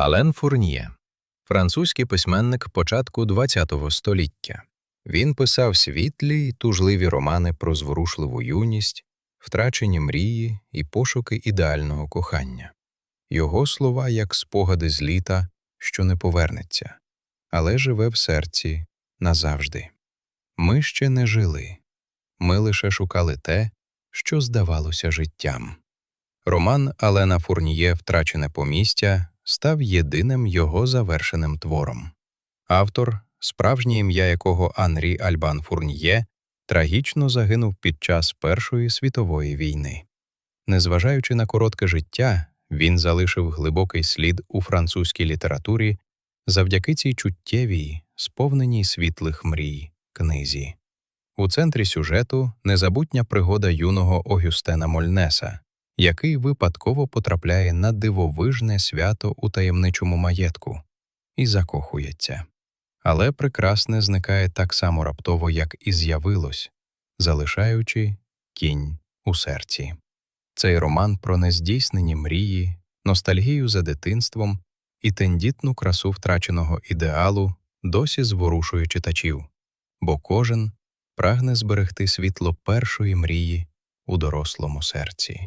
Ален Фурньє, французький письменник початку ХХ століття. Він писав світлі й тужливі романи про зворушливу юність, втрачені мрії і пошуки ідеального кохання. Його слова як спогади з літа, що не повернеться, але живе в серці назавжди. Ми ще не жили, ми лише шукали те, що здавалося життям. Роман Алена Фурніє Втрачене помістя став єдиним його завершеним твором. Автор, справжнє ім'я якого Анрі Альбан Фурніє, трагічно загинув під час Першої світової війни. Незважаючи на коротке життя, він залишив глибокий слід у французькій літературі завдяки цій чуттєвій, сповненій світлих мрій книзі. У центрі сюжету незабутня пригода юного Огюстена Мольнеса, який випадково потрапляє на дивовижне свято у таємничому маєтку і закохується. Але прекрасне зникає так само раптово, як і з'явилось, залишаючи кінь у серці. Цей роман про нездійснені мрії, ностальгію за дитинством і тендітну красу втраченого ідеалу досі зворушує читачів, бо кожен прагне зберегти світло першої мрії у дорослому серці.